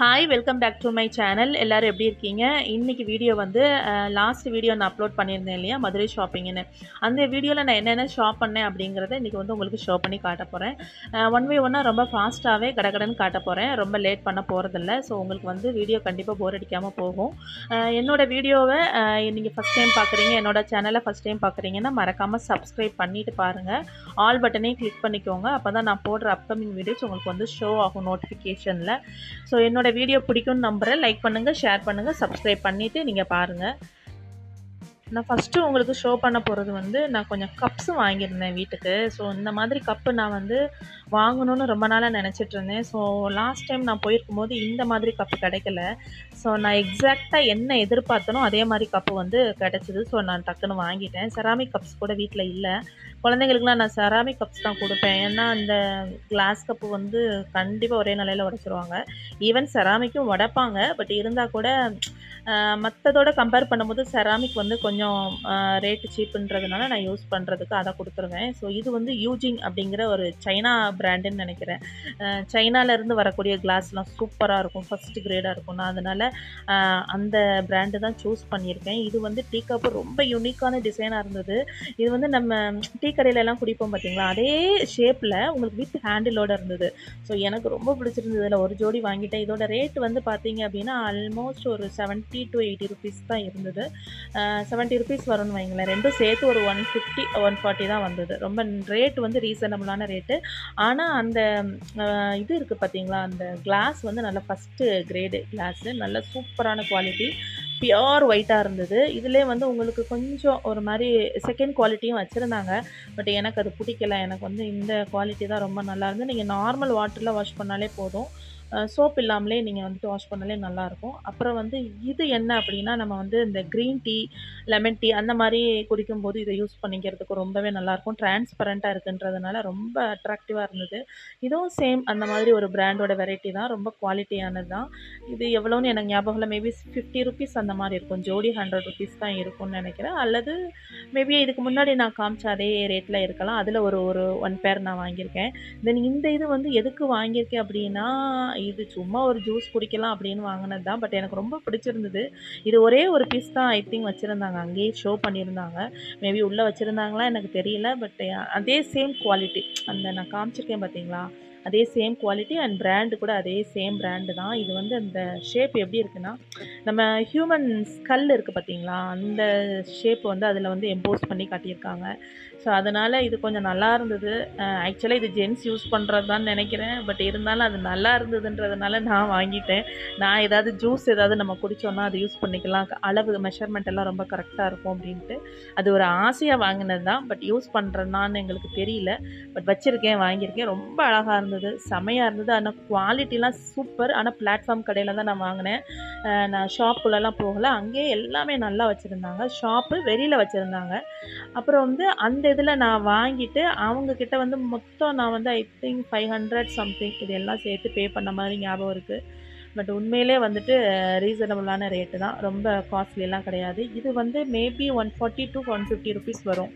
Hi welcome back to my channel எல்லோரும் எப்படி இருக்கீங்க? இன்றைக்கி வீடியோ வந்து லாஸ்ட் வீடியோ நான் அப்லோட் பண்ணியிருந்தேன் இல்லையா? மதுரை ஷாப்பிங்னு அந்த வீடியோவில் நான் என்னென்ன ஷாப் பண்ணேன் அப்படிங்கிறத இன்றைக்கி வந்து உங்களுக்கு ஷோ பண்ணி காட்ட போகிறேன் ஒன் வே ஒன்னாக ரொம்ப ஃபாஸ்ட்டாகவே கடகடன்னு காட்ட போகிறேன் ரொம்ப லேட் பண்ண போகிறதில்ல ஸோ உங்களுக்கு வந்து வீடியோ கண்டிப்பாக போர் அடிக்காமல் போகும். என்னோடய வீடியோவை நீங்கள் ஃபஸ்ட் டைம் பார்க்குறீங்க என்னோடய சேனலை ஃபஸ்ட் டைம் பார்க்குறீங்கன்னா மறக்காமல் சப்ஸ்கிரைப் பண்ணிவிட்டு பாருங்கள் ஆல் பட்டனையும் கிளிக் பண்ணிக்கோங்க. அப்போ தான் நான் போடுற அப்கமிங் வீடியோஸ் உங்களுக்கு வந்து ஷோ ஆகும் நோட்டிஃபிகேஷனில் ஸோ என்னோட வீடியோ பிடிக்கும்னு நம்புகிறேன் லைக் பண்ணுங்கள் ஷேர் பண்ணுங்கள் சப்ஸ்கிரைப் பண்ணிவிட்டு நீங்கள் பாருங்கள் நான் ஃபஸ்ட்டு உங்களுக்கு ஷோ பண்ண போகிறது வந்து நான் கொஞ்சம் கப்ஸ் வாங்கியிருந்தேன் வீட்டுக்கு. ஸோ இந்த மாதிரி கப்பு நான் வந்து வாங்கணும்னு ரொம்ப நாளாக நினச்சிட்டு இருந்தேன். ஸோ லாஸ்ட் டைம் நான் போயிருக்கும் போது இந்த மாதிரி கப்பு கிடைக்கல. ஸோ நான் எக்ஸாக்டாக என்ன எதிர்பார்த்தனோ அதே மாதிரி கப்பு வந்து கிடச்சிது. ஸோ நான் டக்குன்னு வாங்கிட்டேன். செராமிக் கப்ஸ் கூட வீட்டில் இல்லை. குழந்தைங்களுக்குலாம் நான் செராமிக் கப்ஸ் தான் கொடுப்பேன். ஏன்னா அந்த கிளாஸ் கப்பு வந்து கண்டிப்பாக ஒரே நிலையில் உடச்சிருவாங்க. ஈவன் செராமிக்கும் உடைப்பாங்க. பட் இருந்தால் கூட மற்றதோட கம்பேர் பண்ணும்போது செராமிக் வந்து கொஞ்சம் ரேட்டு சீப்புன்றதுனால நான் யூஸ் பண்ணுறதுக்கு அதை கொடுத்துருவேன். ஸோ இது வந்து யூஜிங் அப்படிங்கிற ஒரு சைனா பிராண்டுன்னு நினைக்கிறேன். சைனாலேருந்து வரக்கூடிய கிளாஸ்லாம் சூப்பராக இருக்கும். ஃபஸ்ட் கிரேடாக இருக்கும். நான் அதனால் அந்த பிராண்டு தான் சூஸ் பண்ணியிருக்கேன். இது வந்து டீ கப்பு ரொம்ப யூனிக்கான டிசைனாக இருந்தது. இது வந்து நம்ம டீ கடையிலலாம் குடிப்போம் பார்த்தீங்களா அதே ஷேப்பில் உங்களுக்கு வித் ஹேண்டிலோட இருந்தது. ஸோ எனக்கு ரொம்ப பிடிச்சிருந்தது. இதில் ஒரு ஜோடி வாங்கிட்டேன். இதோட ரேட் வந்து பார்த்தீங்க அப்படின்னா ஆல்மோஸ்ட் ஒரு seven seventy to eighty rupees தான் இருந்தது. செவன்ட்டி ருபீஸ் வரும்னு வைங்களேன். ரெண்டும் சேர்த்து ஒரு ஒன் ஃபிஃப்டி ஒன் ஃபார்ட்டி தான் வந்தது. ரொம்ப ரேட் வந்து ரீசனபிளான ரேட்டு ஆனால் அந்த இது இருக்குது பார்த்தீங்களா அந்த கிளாஸ் வந்து நல்ல ஃபஸ்ட்டு கிரேடு கிளாஸு நல்ல சூப்பரான குவாலிட்டி பியோர் ஒயிட்டாக இருந்தது. இதிலே வந்து உங்களுக்கு கொஞ்சம் ஒரு மாதிரி செகண்ட் குவாலிட்டியும் வச்சுருந்தாங்க. பட் எனக்கு அது பிடிக்கல. எனக்கு வந்து இந்த குவாலிட்டி தான் ரொம்ப நல்லா இருந்து நீங்கள் நார்மல் வாட்டரில் வாஷ் பண்ணாலே போதும். சோப் இல்லாமலே நீங்கள் வந்துட்டு வாஷ் பண்ணாலே நல்லாயிருக்கும் அப்புறம் வந்து இது என்ன அப்படின்னா நம்ம வந்து இந்த க்ரீன் டீ லெமன் டீ அந்த மாதிரி குடிக்கும்போது இதை யூஸ் பண்ணிக்கிறதுக்கு ரொம்பவே நல்லாயிருக்கும் டிரான்ஸ்பரண்ட்டாக இருக்குன்றதுனால ரொம்ப அட்ராக்டிவாக இருந்தது. இதுவும் சேம் அந்த மாதிரி ஒரு பிராண்டோட வெரைட்டி தான். ரொம்ப குவாலிட்டியானது தான். இது எவ்வளோன்னு எனக்கு ஞாபகம் இல்லை மேபி ஃபிஃப்டி ருபீஸ் அந்த மாதிரி இருக்கும். ஜோடி ஹண்ட்ரட் ருபீஸ் தான் இருக்கும்னு நினைக்கிறேன். அல்லது மேபி இதுக்கு முன்னாடி நான் காமிச்ச அதே ரேட்டில் இருக்கலாம். அதில் ஒரு ஒரு ஒன் பேர் நான் வாங்கியிருக்கேன். தென் இந்த இது வந்து எதுக்கு வாங்கியிருக்கேன் அப்படின்னா இது சும்மா ஒரு ஜூஸ் குடிக்கலாம் அப்படின்னு வாங்கினது தான் பட் எனக்கு ரொம்ப பிடிச்சிருந்தது. இது ஒரே ஒரு பீஸ் தான் ஐ திங்க் வச்சுருந்தாங்க. அங்கேயே ஷோ பண்ணியிருந்தாங்க. மேபி உள்ளே வச்சுருந்தாங்களா எனக்கு தெரியல பட் அதே சேம் குவாலிட்டி அந்த நான் காமிச்சிருக்கேன் பார்த்தீங்களா அதே சேம் குவாலிட்டி அண்ட் பிராண்டு கூட அதே சேம் பிராண்டு தான். இது வந்து அந்த ஷேப் எப்படி இருக்குன்னா நம்ம ஹியூமன் ஸ்கல் இருக்குது பார்த்தீங்களா அந்த ஷேப் வந்து அதில் வந்து எம்போஸ் பண்ணி காட்டியிருக்காங்க. ஸோ அதனால் இது கொஞ்சம் நல்லா இருந்தது. ஆக்சுவலாக இது ஜென்ஸ் யூஸ் பண்ணுறது தான் நினைக்கிறேன். பட் இருந்தாலும் அது நல்லா இருந்ததுன்றதுனால நான் வாங்கிட்டேன். நான் ஏதாவது ஜூஸ் ஏதாவது நம்ம குடித்தோன்னா அது யூஸ் பண்ணிக்கலாம். அளவு மெஷர்மெண்ட் எல்லாம் ரொம்ப கரெக்டாக இருக்கும் அப்படின்ட்டு. அது ஒரு ஆசையாக வாங்கினது தான் பட் யூஸ் பண்ணுறேன்னான்னு எங்களுக்கு தெரியல. பட் வச்சுருக்கேன் வாங்கியிருக்கேன். ரொம்ப அழகாக இருந்தது. இருந்தது. செமையாக இருந்தது. ஆனால் குவாலிட்டிலாம் சூப்பர் ஆனால் பிளாட்ஃபார்ம் கடையில் தான் நான் வாங்கினேன். நான் ஷாப்புலலாம் போகல. அங்கேயே எல்லாமே நல்லா வச்சுருந்தாங்க. ஷாப்பு வெளியில் வச்சுருந்தாங்க. அப்புறம் வந்து அந்த இதில் நான் வாங்கிட்டு அவங்கக்கிட்ட வந்து மொத்தம் நான் வந்து I think five hundred something இது எல்லாம் சேர்த்து பே பண்ண மாதிரி ஞாபகம் இருக்குது பட் உண்மையிலே வந்துட்டு ரீசனபிளான ரேட்டு தான். ரொம்ப காஸ்ட்லியெல்லாம் கிடையாது. இது வந்து maybe one forty to one fifty rupees வரும்.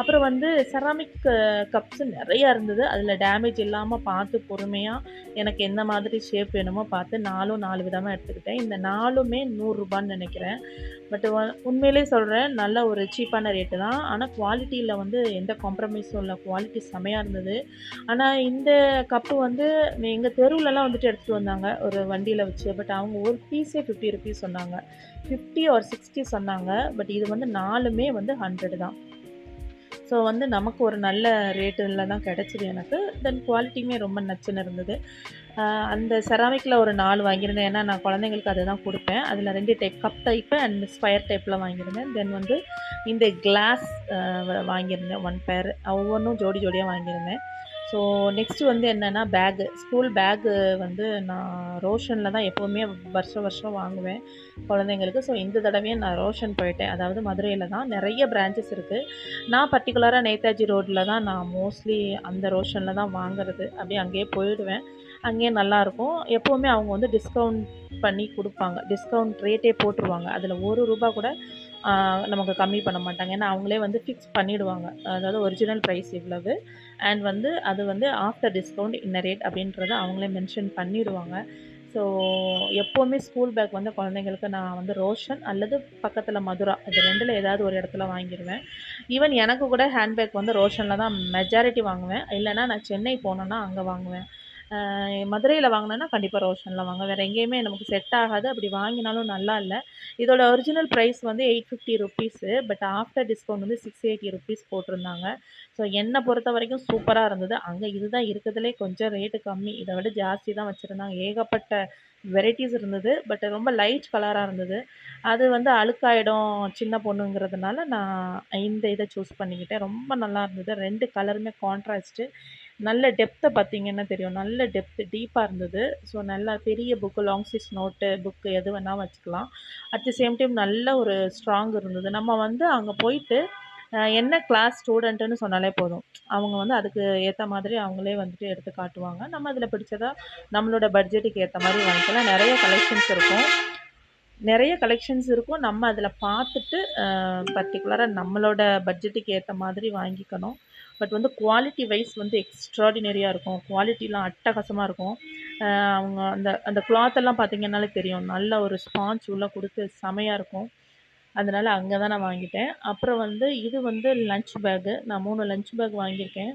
அப்புறம் வந்து செராமிக் கப்ஸ் நிறையா இருந்தது. அதில் டேமேஜ் இல்லாமல் பார்த்து பொறுமையாக எனக்கு எந்த மாதிரி ஷேப் வேணுமோ பார்த்து நாலும் நாலு விதமாக எடுத்துக்கிட்டேன். இந்த நாலுமே நூறுரூபான்னு நினைக்கிறேன். பட் உண்மையிலே சொல்கிறேன் நல்ல ஒரு சீப்பான ரேட்டு தான். ஆனால் குவாலிட்டியில் வந்து எந்த காம்ப்ரமைஸும் இல்லை. குவாலிட்டி செமையாக இருந்தது. ஆனால் இந்த கப்பு வந்து எங்கள் தெருவுலலாம் வந்துட்டு எடுத்துகிட்டு வந்தாங்க. ஒரு வண்டியில் வச்சு. பட் அவங்க ஒரு பீஸே ஃபிஃப்டி ருபீஸ் சொன்னாங்க. ஃபிஃப்டி ஒரு சிக்ஸ்டி சொன்னாங்க. பட் இது வந்து நாலுமே வந்து ஹண்ட்ரட் தான். ஸோ வந்து நமக்கு ஒரு நல்ல ரேட்டில் தான் கிடச்சிது எனக்கு. தென் குவாலிட்டியுமே ரொம்ப நச்சுன்னு இருந்தது. அந்த செராமிக்கில் ஒரு நாலு வாங்கியிருந்தேன். ஏன்னா நான் குழந்தைங்களுக்கு அதை தான் கொடுப்பேன். அதில் ரெண்டு type cup type and square டைப்பில் வாங்கியிருந்தேன். தென் வந்து இந்த கிளாஸ் வாங்கியிருந்தேன். ஒன் பேர் ஒவ்வொன்றும் ஜோடி ஜோடியாக வாங்கியிருந்தேன். ஸோ நெக்ஸ்ட்டு வந்து என்னென்னா பேகு ஸ்கூல் பேகு வந்து நான் ரோஷனில் தான் எப்போவுமே வருஷம் வருஷம் வாங்குவேன் குழந்தைங்களுக்கு. ஸோ இந்த தடவையும் நான் ரோஷன் போயிட்டேன். அதாவது மதுரையில் தான் நிறைய பிரான்ச்சஸ் இருக்குது நான் பர்டிகுலராக நேதாஜி ரோட்டில் தான் நான் மோஸ்ட்லி அந்த ரோஷனில் தான் வாங்குறது. அப்படியே அங்கேயே போயிடுவேன். அங்கேயே நல்லாயிருக்கும் எப்போவுமே அவங்க வந்து டிஸ்கவுண்ட் பண்ணி கொடுப்பாங்க. டிஸ்கவுண்ட் ரேட்டே போட்டுருவாங்க. அதில் ஒரு ரூபா கூட நமக்கு கம்மி பண்ண மாட்டாங்க. ஏன்னா அவங்களே வந்து ஃபிக்ஸ் பண்ணிவிடுவாங்க அதாவது ஒரிஜினல் ப்ரைஸ் இவ்வளவு. அண்ட் வந்து அது வந்து ஆஃப்டர் டிஸ்கவுண்ட் இன்ன ரேட் அப்படின்றத அவங்களே மென்ஷன் பண்ணிடுவாங்க. ஸோ எப்போவுமே ஸ்கூல் பேக் வந்து குழந்தைங்களுக்கு நான் வந்து ரோஷன் அல்லது பக்கத்தில் மதுரா இது ரெண்டில் ஏதாவது ஒரு இடத்துல வாங்கிடுவேன் ஈவன் எனக்கு கூட ஹேண்ட்பேக் வந்து ரோஷனில் தான் மெஜாரிட்டி வாங்குவேன். இல்லைனா நான் சென்னை போனேன்னா அங்கே வாங்குவேன். மதுரையில் வாங்கினேன்னா கண்டிப்பாக ரோஷனில் வாங்க வேறு எங்கேயுமே நமக்கு செட் ஆகாது. அப்படி வாங்கினாலும் நல்லா இல்லை. இதோட ஒரிஜினல் ப்ரைஸ் வந்து eight fifty rupees but after discount வந்து சிக்ஸ் எயிட்டி ருப்பீஸ் போட்டிருந்தாங்க. ஸோ என்னை பொறுத்த வரைக்கும் சூப்பராக இருந்தது. அங்கே இதுதான் இருக்கிறதுலே கொஞ்சம் ரேட்டு கம்மி. இதை விட ஜாஸ்தி தான் வச்சுருந்தாங்க. ஏகப்பட்ட வெரைட்டிஸ் இருந்தது. பட் ரொம்ப லைட் கலராக இருந்தது. அது வந்து அழுக்காயிடும் சின்ன பொண்ணுங்கிறதுனால நான் இந்த இதை சூஸ் பண்ணிக்கிட்டேன். ரொம்ப நல்லா இருந்தது. ரெண்டு கலருமே கான்ட்ராஸ்ட்டு நல்ல டெப்த்தை பார்த்தீங்கன்னா தெரியும். நல்ல டெப்த்து டீப்பாக இருந்தது. ஸோ நல்லா பெரிய book long size note book எது வேணால் வச்சுக்கலாம். அட் தி சேம் டைம் நல்ல ஒரு ஸ்ட்ராங் இருந்தது. நம்ம வந்து அங்கே போயிட்டு என்ன கிளாஸ் ஸ்டூடெண்ட்டுன்னு சொன்னாலே போதும். அவங்க வந்து அதுக்கு ஏற்ற மாதிரி அவங்களே வந்துட்டு எடுத்து காட்டுவாங்க. நம்ம அதில் பிடிச்சதா நம்மளோட பட்ஜெட்டுக்கு ஏற்ற மாதிரி வாங்கிக்கலாம். நிறைய கலெக்ஷன்ஸ் இருக்கும். நிறைய கலெக்ஷன்ஸ் இருக்கும். நம்ம அதில் பார்த்துட்டு பர்டிகுலராக நம்மளோட பட்ஜெட்டுக்கு ஏற்ற மாதிரி வாங்கிக்கணும். பட் வந்து குவாலிட்டி வைஸ் வந்து எக்ஸ்ட்ராடினரியாக இருக்கும். குவாலிட்டிலாம் அட்டகாசமாக இருக்கும். அவங்க அந்த அந்த கிளாத்தெல்லாம் பார்த்திங்கனாலே தெரியும். நல்ல ஒரு ஸ்பாஞ்ச் உள்ளே கொடுத்து செமையாக இருக்கும். அதனால் அங்கே தான் நான் வாங்கிட்டேன். அப்புறம் வந்து இது வந்து லன்ச் பேக்கு நான் மூணு லன்ச் பேக் வாங்கியிருக்கேன்.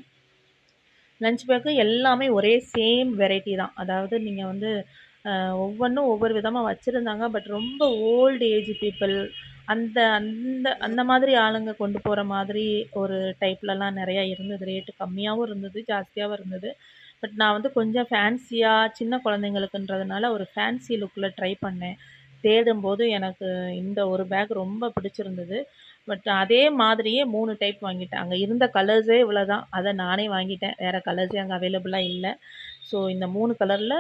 லன்ச் பேக்கு எல்லாமே ஒரே சேம் வெரைட்டி தான். அதாவது நீங்கள் வந்து ஒவ்வொன்றும் ஒவ்வொரு விதமாக வச்சுருந்தாங்க. பட் ரொம்ப ஓல்டு ஏஜ் பீப்புள் அந்த அந்த அந்த மாதிரி ஆளுங்க கொண்டு போகிற மாதிரி ஒரு டைப்லலாம் நிறையா இருந்தது. ரேட்டு கம்மியாகவும் இருந்தது ஜாஸ்தியாகவும் இருந்தது. பட் நான் வந்து கொஞ்சம் ஃபேன்சியாக சின்ன குழந்தைங்களுக்குன்றதுனால ஒரு ஃபேன்சி லுக்கில் ட்ரை பண்ணேன். தேடும்போது எனக்கு இந்த ஒரு பேக் ரொம்ப பிடிச்சிருந்தது. பட் அதே மாதிரியே மூணு டைப் வாங்கிட்டேன் அங்கே இருந்த கலர்ஸே இவ்வளோ தான் அதை நானே வாங்கிட்டேன். வேறு கலர்ஸே அங்கே அவைலபிளாக இல்லை. ஸோ இந்த மூணு கலரில்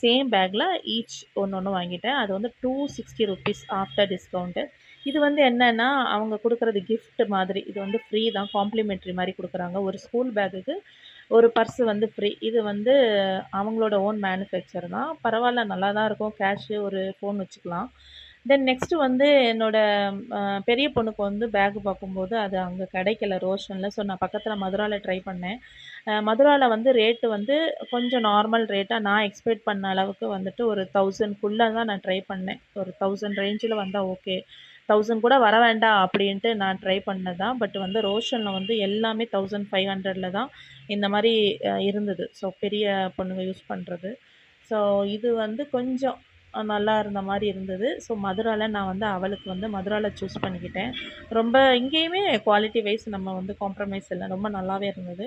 சேம் பேக்கில் ஈச் ஒன்று ஒன்று வாங்கிட்டேன். அது வந்து two sixty rupees after discount இது வந்து என்னென்னா அவங்க கொடுக்குறது கிஃப்ட் மாதிரி. இது வந்து ஃப்ரீ தான். காம்ப்ளிமெண்ட்ரி மாதிரி கொடுக்குறாங்க. ஒரு ஸ்கூல் பேக்குக்கு ஒரு பர்ஸு வந்து ஃப்ரீ இது வந்து அவங்களோட ஓன் மேனுஃபேக்சர் தான். பரவாயில்ல நல்லா தான் இருக்கும். கேஷு ஒரு ஃபோன் வச்சுக்கலாம். தென் நெக்ஸ்ட்டு வந்து என்னோடய பெரிய பொண்ணுக்கு வந்து பேக்கு பார்க்கும்போது அது அங்கே கிடைக்கல ரோஷனில். ஸோ நான் பக்கத்தில் மதுராவில் ட்ரை பண்ணேன். மதுராவில் வந்து ரேட்டு வந்து கொஞ்சம் நார்மல் ரேட்டாக நான் எக்ஸ்பெக்ட் பண்ண அளவுக்கு வந்துட்டு ஒரு தௌசண்ட்குள்ளே தான் நான் ட்ரை பண்ணேன். ஒரு தௌசண்ட் ரேஞ்சில் வந்தால் ஓகே தௌசண்ட் கூட வர வேண்டாம் அப்படின்ட்டு நான் ட்ரை பண்ணது தான் பட் வந்து ரோஷனில் வந்து எல்லாமே தௌசண்ட் ஃபைவ் ஹண்ட்ரடில் தான் இந்த மாதிரி இருந்தது. ஸோ பெரிய பொண்ணுங்க யூஸ் பண்ணுறது ஸோ இது வந்து கொஞ்சம் நல்லா இருந்த மாதிரி இருந்தது. ஸோ மதுராவில் நான் வந்து அவளுக்கு வந்து மதுராவில் சூஸ் பண்ணிக்கிட்டேன். ரொம்ப இங்கேயுமே குவாலிட்டி வைஸ் நம்ம வந்து காம்ப்ரமைஸ் இல்லை. ரொம்ப நல்லாவே இருந்தது.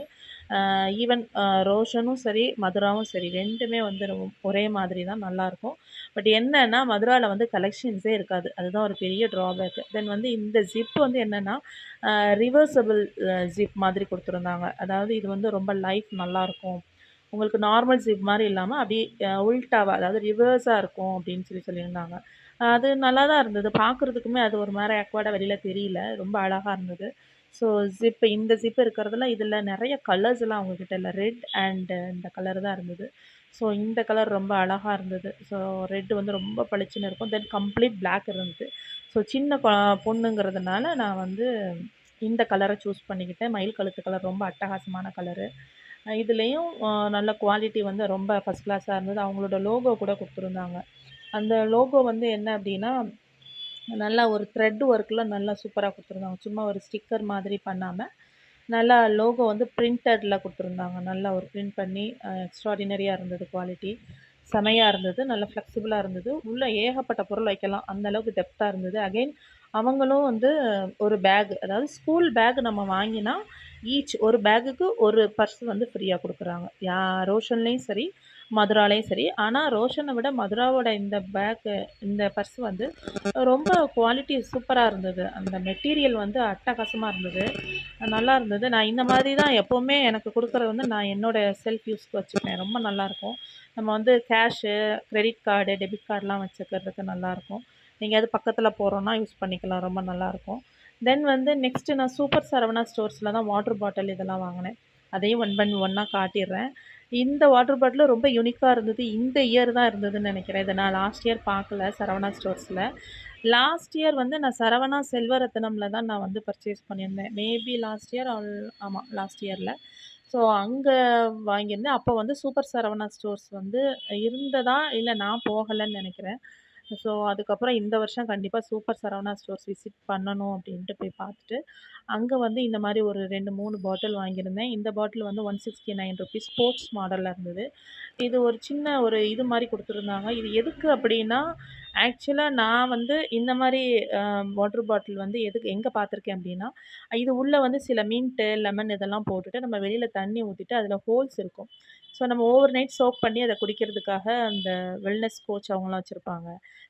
ஈவன் ரோஷனும் சரி மதுராவும் சரி ரெண்டுமே வந்து ஒரே மாதிரி தான் நல்லாயிருக்கும் பட் என்னென்னா மதுராவில் வந்து கலெக்ஷன்ஸே இருக்காது. அதுதான் ஒரு பெரிய ட்ராபேக்கு தென் வந்து இந்த ஜிப் வந்து என்னென்னா ரிவர்சபிள் ஜிப் மாதிரி கொடுத்துருந்தாங்க. அதாவது இது வந்து ரொம்ப லைஃப் நல்லாயிருக்கும் உங்களுக்கு நார்மல் ஜிப் மாதிரி இல்லாமல் அப்படியே உல்ட்டாவாக அதாவது ரிவர்ஸாக இருக்கும் அப்படின்னு சொல்லி சொல்லியிருந்தாங்க. அது நல்லா தான் இருந்தது. பார்க்குறதுக்குமே அது ஒரு மாதிரி அக்வார்டாக வெளியில் தெரியல. ரொம்ப அழகாக இருந்தது. ஸோ ஜிப்பு இந்த ஜிப்பு இருக்கிறதுல இதில் நிறைய கலர்ஸ்லாம் அவங்கக்கிட்ட இல்லை. ரெட் அண்டு இந்த கலர் தான் இருந்தது. ஸோ இந்த கலர் ரொம்ப அழகாக இருந்தது. ஸோ ரெட்டு வந்து ரொம்ப பளிச்சுன்னு இருக்கும். தென் கம்ப்ளீட் பிளாக் இருந்தது. ஸோ சின்ன பொண்ணுங்கிறதுனால நான் வந்து இந்த கலரை சூஸ் பண்ணிக்கிட்டேன். மயில் கழுத்து கலர் ரொம்ப அட்டகாசமான கலரு இதுலேயும் நல்ல குவாலிட்டி வந்து ரொம்ப ஃபஸ்ட் கிளாஸாக இருந்தது. அவங்களோட லோகோ கூட கொடுத்துருந்தாங்க. அந்த லோகோ வந்து என்ன அப்படின்னா நல்லா ஒரு த்ரெட் ஒர்க்கில் நல்லா சூப்பராக கொடுத்துருந்தாங்க. சும்மா ஒரு ஸ்டிக்கர் மாதிரி பண்ணாமல் நல்லா லோகோ வந்து பிரிண்டடில் கொடுத்துருந்தாங்க. நல்லா ஒரு பிரிண்ட் பண்ணி எக்ஸ்ட்ராடினரியாக இருந்தது குவாலிட்டி செமையாக இருந்தது. நல்லா ஃப்ளெக்சிபிளாக இருந்தது. உள்ளே ஏகப்பட்ட பொருள் வைக்கலாம். அந்தளவுக்கு டெப்த்தாக இருந்தது. அகைன் அவங்களும் வந்து ஒரு பேக் அதாவது ஸ்கூல் பேக் நம்ம வாங்கினா ஈச் ஒரு பேக்குக்கு ஒரு பர்ஸ் வந்து ஃப்ரீயாக கொடுக்குறாங்க. யா ரோஷன்லேயும் சரி மதுராலையும் சரி. ஆனால் ரோஷனை விட மதுராவோட இந்த பேக்கு இந்த பர்ஸ் வந்து ரொம்ப குவாலிட்டி சூப்பராக இருந்தது. அந்த மெட்டீரியல் வந்து அட்டகாசமாக இருந்தது. நல்லா இருந்தது. நான் இந்த மாதிரி தான் எப்போவுமே எனக்கு கொடுக்குறது வந்து நான் என்னோடய செல்ஃப் யூஸ்க்கு வச்சுப்பேன். ரொம்ப நல்லாயிருக்கும் நம்ம வந்து கேஷு க்ரெடிட் கார்டு டெபிட் கார்டெலாம் வச்சுக்கிறதுக்கு நல்லாயிருக்கும் நீங்கள் அது பக்கத்தில் போகிறோன்னா யூஸ் பண்ணிக்கலாம். ரொம்ப நல்லாயிருக்கும் தென் வந்து நெக்ஸ்ட்டு நான் சூப்பர் சரவணா ஸ்டோர்ஸில் தான் வாட்டர் பாட்டில் இதெல்லாம் வாங்கினேன். அதையும் ஒன் பை ஒன்னாக காட்டிடுறேன். இந்த வாட்டர் பாட்டிலும் ரொம்ப யூனிக்காக இருந்தது. இந்த இயர் தான் இருந்ததுன்னு நினைக்கிறேன். இதை நான் லாஸ்ட் இயர் பார்க்கல சரவணா ஸ்டோர்ஸில் லாஸ்ட் இயர் வந்து நான் சரவணா செல்வரத்னமில் தான் நான் வந்து பர்ச்சேஸ் பண்ணியிருந்தேன். மேபி லாஸ்ட் இயர் ஆல் ஆமாம் லாஸ்ட் இயரில் ஸோ அங்கே வாங்கியிருந்தேன். அப்போ வந்து சூப்பர் சரவணா ஸ்டோர்ஸ் வந்து இருந்ததா? இல்லை நான் போகலைன்னு நினைக்கிறேன். ஸோ அதுக்கப்புறம் இந்த வருஷம் கண்டிப்பாக சூப்பர் சரவணா ஸ்டோர்ஸ் விசிட் பண்ணணும் அப்படின்ட்டு போய் பார்த்துட்டு, அங்கே வந்து இந்த மாதிரி ஒரு 2, 3 பாட்டில் வாங்கியிருந்தேன். இந்த பாட்டில் வந்து ₹169 ஸ்போர்ட்ஸ் மாடலில் இருந்தது. இது ஒரு சின்ன ஒரு இது மாதிரி கொடுத்துருந்தாங்க. இது எதுக்கு அப்படின்னா ஆக்சுவலாக நான் வந்து இந்த மாதிரி வாட்டர் பாட்டில் வந்து எதுக்கு எங்கே பார்த்துருக்கேன் அப்படின்னா இது உள்ளே வந்து சில மின்ட்டு, லெமன் இதெல்லாம் போட்டுட்டு நம்ம வெளியில் தண்ணி ஊற்றிட்டு அதில் ஹோல்ஸ் இருக்கும். ஸோ நம்ம ஓவர் நைட் சோக் பண்ணி அதை குடிக்கிறதுக்காக அந்த வெல்னஸ் கோச் அவங்களாம் வச்சுருப்பாங்க.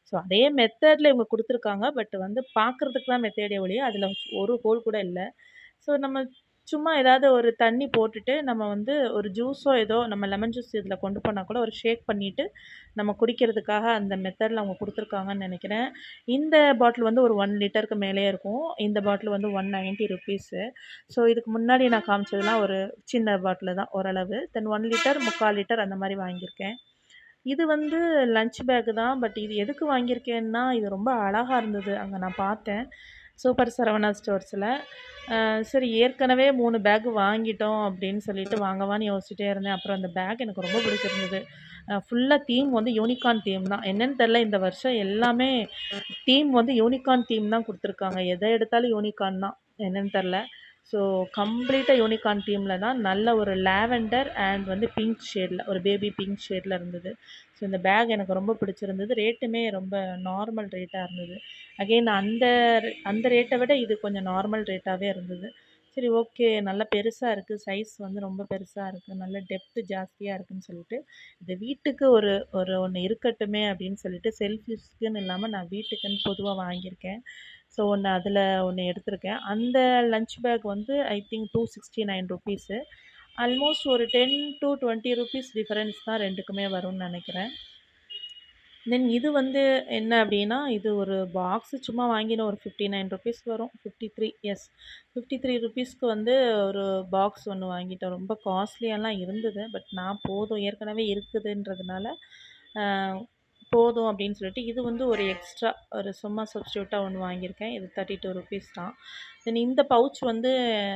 ஸோ அதே மெத்தடில் இவங்க கொடுத்துருக்காங்க. பட் வந்து பார்க்குறதுக்கு தான் மெத்தேடே ஒழிய, அதில் ஒரு ஹோல் கூட இல்லை. ஸோ நம்ம சும்மா ஏதாவது ஒரு தண்ணி போட்டுட்டு, நம்ம வந்து ஒரு ஜூஸோ ஏதோ நம்ம லெமன் ஜூஸ் இதில் கொண்டு போனால் கூட ஒரு ஷேக் பண்ணிவிட்டு நம்ம குடிக்கிறதுக்காக அந்த மெத்தடில் அவங்க கொடுத்துருக்காங்கன்னு நினைக்கிறேன் இந்த பாட்டில் வந்து ஒரு ஒன் லிட்டருக்கு மேலேயே இருக்கும். இந்த பாட்டில் வந்து ₹190 ஸோ இதுக்கு முன்னாடி நான் காமிச்சதுலாம் ஒரு சின்ன பாட்டிலு தான் ஓரளவு. தென் ஒன் லிட்டர், 3/4 லிட்டர் அந்த மாதிரி வாங்கியிருக்கேன். இது வந்து லஞ்ச் பேக் தான். பட் இது எதுக்கு வாங்கியிருக்கேன்னா, இது ரொம்ப அழகாக இருந்தது. அங்கே நான் பார்த்தேன். சூப்பர் சரவணா ஸ்டோர்ஸில் சரி ஏற்கனவே மூணு பேக் வாங்கிட்டோம் அப்படின்னு சொல்லிட்டு வாங்கவான்னு யோசிச்சுட்டே இருந்தேன். அப்புறம் அந்த பேக் எனக்கு ரொம்ப பிடிச்சிருந்தது. ஃபுல்லாக தீம் வந்து யூனிகார்ன் தீம் தான். என்னன்னு தெரில இந்த வருஷம் எல்லாமே தீம் வந்து யூனிகார்ன் தீம் தான் கொடுத்துருக்காங்க எதை எடுத்தாலும் யூனிகார்ன் தான். என்னன்னு தெரில ஸோ கம்ப்ளீட்டாக யூனிகார்ன் தீமில் தான் நல்ல ஒரு லாவெண்டர் அண்ட் வந்து பிங்க் ஷேடில் ஒரு பேபி பிங்க் ஷேடில் இருந்தது. ஸோ இந்த பேக் எனக்கு ரொம்ப பிடிச்சிருந்தது. ரேட்டுமே ரொம்ப நார்மல் ரேட்டாக இருந்தது. அகைன் அந்த அந்த ரேட்டை விட இது கொஞ்சம் நார்மல் ரேட்டாகவே இருந்தது. சரி ஓகே. நல்லா பெருசாக இருக்குது சைஸ் வந்து ரொம்ப பெருசாக இருக்குது நல்ல டெப்த் ஜாஸ்தியாக இருக்குன்னு சொல்லிட்டு, இந்த வீட்டுக்கு ஒரு ஒரு ஒன்று இருக்கட்டுமே அப்படின்னு சொல்லிட்டு செல்ஃப் யூஸ்க்குன்னு இல்லாமல் நான் வீட்டுக்குன்னு பொதுவாக வாங்கியிருக்கேன். ஸோ ஒன்று அதில் ஒன்று எடுத்திருக்கேன். அந்த லஞ்ச் பேக் வந்து ஐ திங்க் ₹269 ஆல்மோஸ்ட் ஒரு ₹10-20 டிஃபரன்ஸ் தான் ரெண்டுக்குமே வரும்னு நினைக்கிறேன். தென் இது வந்து என்ன அப்படின்னா இது ஒரு பாக்ஸ் சும்மா வாங்கின ஒரு ₹59 வரும். 53 எஸ் ₹53க்கு வந்து ஒரு பாக்ஸ் ஒன்று வாங்கிட்டோம். ரொம்ப காஸ்ட்லியாலாம் இருந்தது. பட் நான் போதும் ஏற்கனவே இருக்குதுன்றதுனால, போதும் அப்படின்னு சொல்லிட்டு, இது வந்து ஒரு எக்ஸ்ட்ரா ஒரு சும்மா சப்ஸ்டியூட்டாக ஒன்று வாங்கியிருக்கேன். இது ₹32 தான். தென் இந்த பவுச் வந்து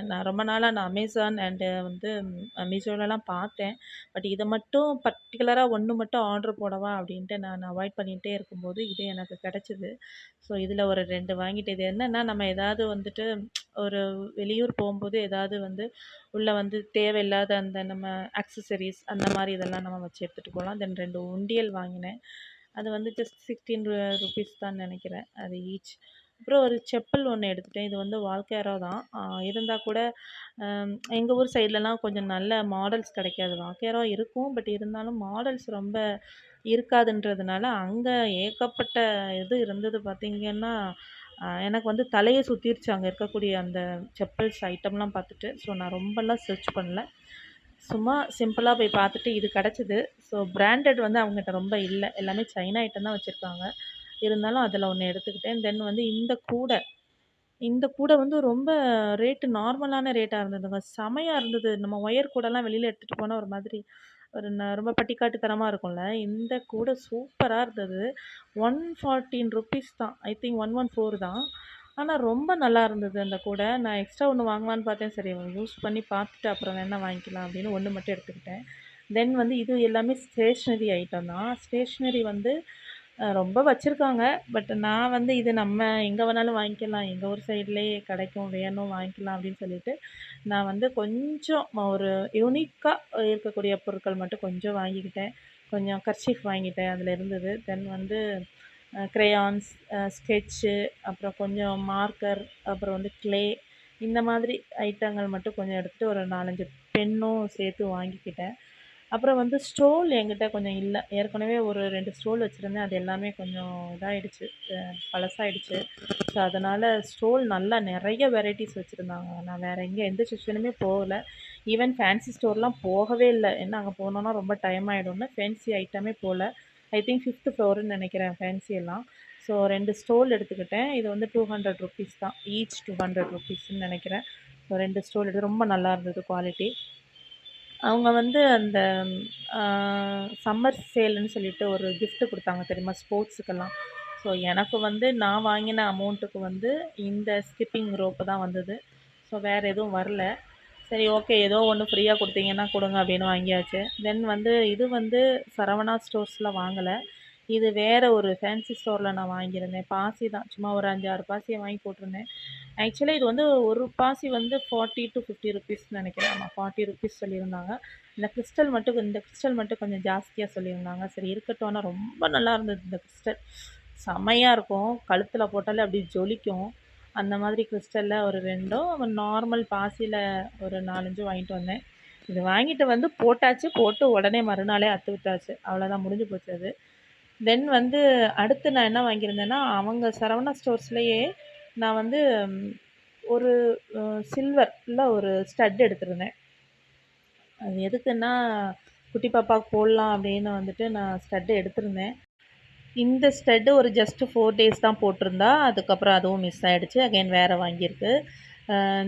நான் ரொம்ப நாளாக நான் அமேசான் அண்டு வந்து மீஷோலலாம் பார்த்தேன். பட் இதை மட்டும் பர்ட்டிகுலராக ஒன்று மட்டும் ஆர்டர் போடவா அப்படின்ட்டு நான் அவாய்ட் பண்ணிகிட்டே இருக்கும்போது, இது எனக்கு கிடச்சிது ஸோ இதில் ஒரு ரெண்டு வாங்கிட்டு இது என்னென்னா நம்ம ஏதாவது வந்துட்டு ஒரு வெளியூர் போகும்போது ஏதாவது வந்து உள்ளே வந்து தேவையில்லாத அந்த நம்ம அக்சசரிஸ் அந்த மாதிரி இதெல்லாம் நம்ம வச்சு எடுத்துகிட்டு போகலாம் தென் ரெண்டு உண்டியல் வாங்கினேன். அது வந்து ஜஸ்ட் ₹16 தான் நினைக்கிறேன் அது ஈச். அப்புறம் ஒரு செப்பல் ஒன்று எடுத்துட்டேன். இது வந்து வால்கேரா தான். இருந்தால் கூட எங்கள் ஊர் சைட்லலாம் கொஞ்சம் நல்ல மாடல்ஸ் கிடைக்காது வால்கேரா இருக்கும். பட் இருந்தாலும் மாடல்ஸ் ரொம்ப இருக்காதுன்றதுனால, அங்கே ஏகப்பட்ட இது இருந்தது பார்த்திங்கன்னா எனக்கு வந்து தலையை சுற்றிருச்சு அங்கே இருக்கக்கூடிய அந்த செப்பல்ஸ் ஐட்டம்லாம் பார்த்துட்டு. ஸோ நான் ரொம்பலாம் சர்ச் பண்ணல. சும்மா சிம்பிளாக போய் பார்த்துட்டு இது கிடச்சிது ஸோ பிராண்டட் வந்து அவங்ககிட்ட ரொம்ப இல்லை எல்லாமே சைனா ஐட்டம் தான் வச்சுருக்காங்க இருந்தாலும் அதில் ஒன்று எடுத்துக்கிட்டேன். தென் வந்து இந்த கூடை இந்த கூடை வந்து ரொம்ப ரேட்டு நார்மலான ரேட்டாக இருந்ததுங்க. செமையாக இருந்தது. நம்ம ஒயர் கூடலாம் வெளியில் எடுத்துகிட்டு போனால் ஒரு மாதிரி ஒரு ந ரொம்ப பட்டிக்காட்டுத்தனமாக இருக்கும்ல. இந்த கூடை சூப்பராக இருந்தது. ₹114 தான். ஐ திங்க் 114 தான். ஆனால் ரொம்ப நல்லா இருந்தது அந்த கூடை நான் எக்ஸ்ட்ரா ஒன்று வாங்கலான்னு பார்த்தேன். சரி யூஸ் பண்ணி பார்த்துட்டு அப்புறம் வேணால் வாங்கிக்கலாம் அப்படின்னு ஒன்று மட்டும் எடுத்துக்கிட்டேன். தென் வந்து இது எல்லாமே ஸ்டேஷ்னரி ஐட்டம் தான். ஸ்டேஷ்னரி வந்து ரொம்ப வச்சுருக்காங்க பட் நான் வந்து இது நம்ம எங்கே வேணாலும் வாங்கிக்கலாம். எங்கள் ஊர் சைட்லேயே கிடைக்கும் வேணும் வாங்கிக்கலாம் அப்படின்னு சொல்லிட்டு, நான் வந்து கொஞ்சம் ஒரு யூனிக்காக இருக்கக்கூடிய பொருட்கள் மட்டும் கொஞ்சம் வாங்கிக்கிட்டேன். கொஞ்சம் கர்ச்சீஃப் வாங்கிட்டேன். அதில் இருந்தது. தென் வந்து க்ரேயான்ஸ் ஸ்கெட்சு, அப்புறம் கொஞ்சம் மார்க்கர், அப்புறம் வந்து க்ளே இந்த மாதிரி ஐட்டங்கள் மட்டும் கொஞ்சம் எடுத்துகிட்டு ஒரு 4, 5 பென்னும் சேர்த்து வாங்கிக்கிட்டேன். அப்புறம் வந்து ஸ்டோல் என்கிட்ட கொஞ்சம் இல்லை ஏற்கனவே ஒரு ரெண்டு ஸ்டோல் வச்சுருந்தேன் அது எல்லாமே கொஞ்சம் இதாகிடுச்சு பழசாயிடுச்சு. ஸோ அதனால் ஸ்டோல் நல்லா நிறைய வெரைட்டிஸ் வச்சுருந்தாங்க நான் வேறு எங்கே எந்த செக்ஷனுமே போகல. ஈவன் ஃபேன்சி ஸ்டோர்லாம் போகவே இல்லை ஏன்னா அங்கே போனோன்னா ரொம்ப டைம் ஆகிடும்னு ஃபேன்சி ஐட்டமே போகல ஐ திங்க் ஃபிஃப்த்து ஃப்ளோருன்னு நினைக்கிறேன் ஃபேன்சி எல்லாம். ஸோ ரெண்டு ஸ்டோல் எடுத்துக்கிட்டேன். இது வந்து ₹200 தான். ஈச் டூ ஹண்ட்ரட் ருபீஸ்ன்னு நினைக்கிறேன் ஸோ ரெண்டு ஸ்டோல் எடுத்து ரொம்ப நல்லா இருந்தது குவாலிட்டி. அவங்க வந்து அந்த சம்மர் சேல்னு சொல்லிட்டு ஒரு கிஃப்ட்டு கொடுத்தாங்க தெரியுமா? ஸ்போர்ட்ஸுக்கெல்லாம். ஸோ எனக்கு வந்து நான் வாங்கின அமௌண்ட்டுக்கு வந்து இந்த ஸ்கிப்பிங் ரோப்பு தான் வந்தது. ஸோ வேறு எதுவும் வரல. சரி ஓகே ஏதோ ஒன்று ஃப்ரீயாக கொடுத்தீங்கன்னா கொடுங்க அப்படின்னு வாங்கியாச்சு தென் வந்து இது வந்து சரவணா ஸ்டோர்ஸில் வாங்கலை இது வேறு ஒரு ஃபேன்சி ஸ்டோரில் நான் வாங்கியிருந்தேன். பாசி தான். சும்மா ஒரு அஞ்சாறு பாசியை வாங்கி போட்டிருந்தேன். ஆக்சுவலாக இது வந்து ஒரு பாசி வந்து ஃபார்ட்டி டு ஃபிஃப்டி ருபீஸ்னு நினைக்கிறேன். ஆமாம் ஃபார்ட்டி ருபீஸ் சொல்லியிருந்தாங்க. இந்த கிறிஸ்டல் மட்டும் இந்த கிறிஸ்டல் மட்டும் கொஞ்சம் ஜாஸ்தியாக சொல்லியிருந்தாங்க. சரி இருக்கட்டும் ஆனால் ரொம்ப நல்லா இருந்தது இந்த கிறிஸ்டல் செம்மையாக இருக்கும். கழுத்தில் போட்டாலே அப்படி ஜொலிக்கும். அந்த மாதிரி கிறிஸ்டலில் ஒரு ரெண்டும் நார்மல் பாசியில் ஒரு நாலஞ்சு வாங்கிட்டு வந்தேன். இது வாங்கிட்டு வந்து போட்டாச்சு. போட்டு உடனே மறுநாளே அத்து விட்டாச்சு அவ்வளோதான் முடிஞ்சு போச்சு அது. தென் வந்து அடுத்து நான் என்ன வாங்கியிருந்தேன்னா அவங்க சரவணா ஸ்டோர்ஸ்லேயே நான் வந்து ஒரு சில்வரில் ஒரு ஸ்டட் எடுத்திருந்தேன். அது எதுக்குன்னா குட்டி பாப்பாவுக்கு போடலாம் அப்படின்னு வந்துட்டு நான் ஸ்டட்டு எடுத்திருந்தேன். இந்த ஸ்டட்டு ஒரு ஜஸ்ட்டு ஃபோர் டேஸ் தான் போட்டிருந்தா அதுக்கப்புறம் அதுவும் மிஸ் ஆகிடுச்சு அகைன் வேறு வாங்கியிருக்கு.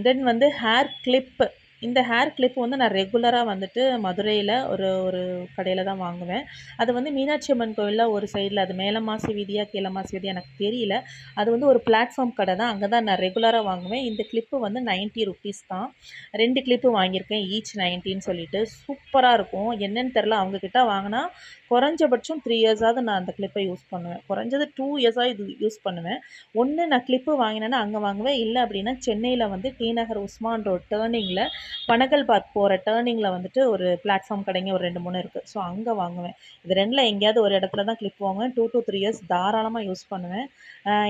தென் வந்து ஹேர் கிளிப்பு இந்த ஹேர் கிளிப் வந்து நான் ரெகுலராக வந்துட்டு மதுரையில் ஒரு ஒரு கடையில் தான் வாங்குவேன். அது வந்து மீனாட்சி அம்மன் கோவிலில் ஒரு சைடில் அது மேல வீதியாக கீழமாசி வீதியாக மாசி எனக்கு தெரியல. அது வந்து ஒரு பிளாட்ஃபார்ம் கடை தான். அங்கே தான் நான் ரெகுலராக வாங்குவேன். இந்த கிளிப்பு வந்து 90 ருபீஸ் தான். ரெண்டு கிளிப்பு வாங்கியிருக்கேன். ஈச் நைன்ட்டின்னு சொல்லிட்டு. சூப்பராக இருக்கும். என்னன்னு தெரில அவங்கக்கிட்ட வாங்கினா குறைஞ்சபட்சம் த்ரீ இயர்ஸாவது நான் அந்த கிளிப்பை யூஸ் பண்ணுவேன். குறைஞ்சது டூ இயர்ஸாக இது யூஸ் பண்ணுவேன். ஒன்று நான் கிளிப்பு வாங்கினேன்னா அங்கே வாங்குவேன். இல்லை அப்படின்னா சென்னையில் வந்து டி நகர் உஸ்மான் ரோட் டேர்னிங்கில் பனகல்பாத் போகிற டேர்னிங்கில் வந்துட்டு ஒரு பிளாட்ஃபார்ம் கடைங்க ஒரு ரெண்டு மூணு இருக்குது ஸோ அங்கே வாங்குவேன். இது ரெண்டில் எங்கேயாவது ஒரு இடத்துல தான் கிளிப் வாங்குவேன். டூ டூ த்ரீ இயர்ஸ் தாராளமாக யூஸ் பண்ணுவேன்.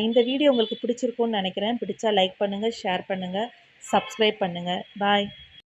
இந்த வீடியோ உங்களுக்கு பிடிச்சிருக்கும்னு நினைக்கிறேன். பிடிச்சா லைக் பண்ணுங்கள் ஷேர் பண்ணுங்கள் சப்ஸ்கிரைப் பண்ணுங்கள் பாய்